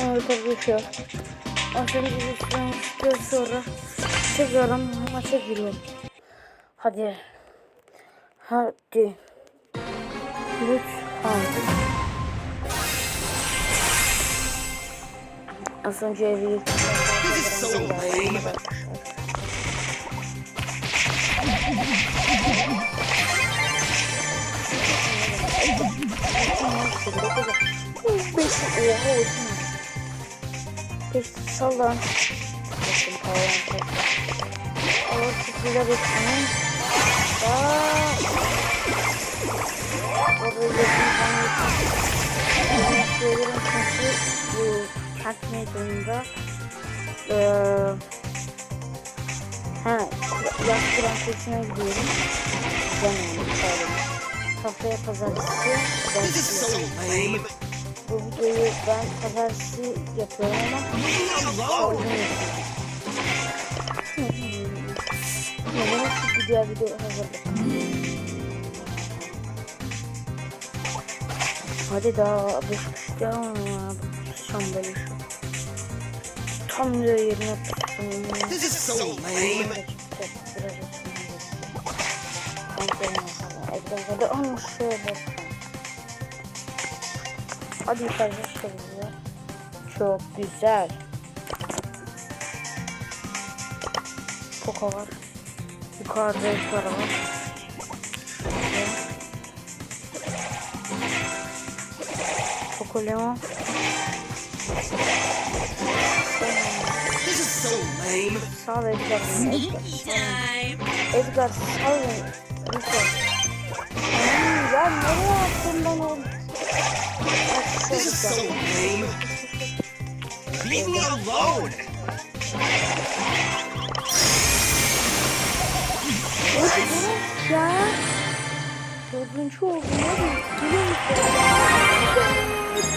Arkadaşlar. Az önce bir sonra tekrar maça giriyorum. Hadi. Hadi. Lütfen. Az önce evi This oha olsun. Beş sallan. Bakın paran Ağır sıfırla bekleyin. Aa. Orada yakın bana Söylerim çünkü bu kent meydanında eee Ha, kuran kursuna gidiyorum. Canım, pardon. Haftaya pazartesi so lame. Bu videoyu ben pazartesi yapıyorum ama. Neden çünkü diğer video hazırlık. Hadi daha beş kişi devam. Tutacağım böyle şu. Tam da yerine tuttum. This is so lame. Hadi ama şöyle. Hadi yukarıda şöyle. Çok güzel. Poco var. Yukarıda yukarı var. Poco Leon. This is so lame. Sağ ve Edgar. Edgar sağ ve Edgar. Hmm, Ya nereye This is so lame. Leave me alone. Ya. Dördüncü oldum hadi.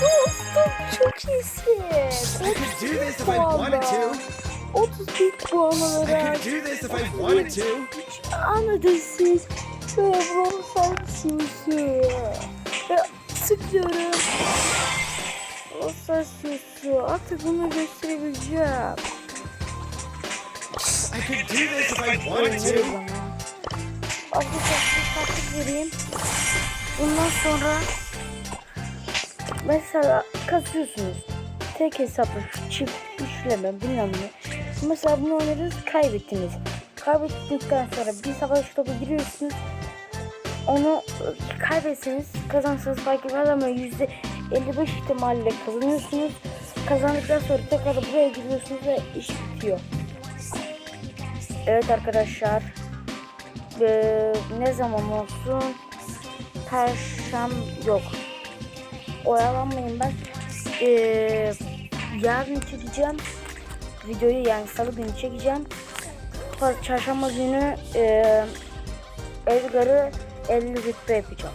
Dostum çok iyisin. I could do this if I puanla. wanted to. 31 puan I olarak. could do this if I wanted to. Anladın siz. Ve Bronzer Siyosu. Ve tıklıyorum. Bronzer Siyosu. Artık bunu gösterebileceğim. I could do this if I wanted to. Arkadaşlar bir taktik vereyim. Bundan sonra mesela kasıyorsunuz. Tek hesaplı çift güçleme bilmem ne. Mesela bunu oynadınız kaybettiniz. Kaybettikten sonra bir savaş topu giriyorsunuz. Onu kaybetseniz kazansanız fark etmez ama yüzde 55 ihtimalle kazanıyorsunuz. Kazandıktan sonra tekrar buraya giriyorsunuz ve iş bitiyor. Evet arkadaşlar. Ee, ne zaman olsun? Perşembe yok. Oyalanmayın ben. Ee, yarın çekeceğim. Videoyu yani salı günü çekeceğim. Çarşamba günü e, Edgar'ı 50 rütbe yapacağım.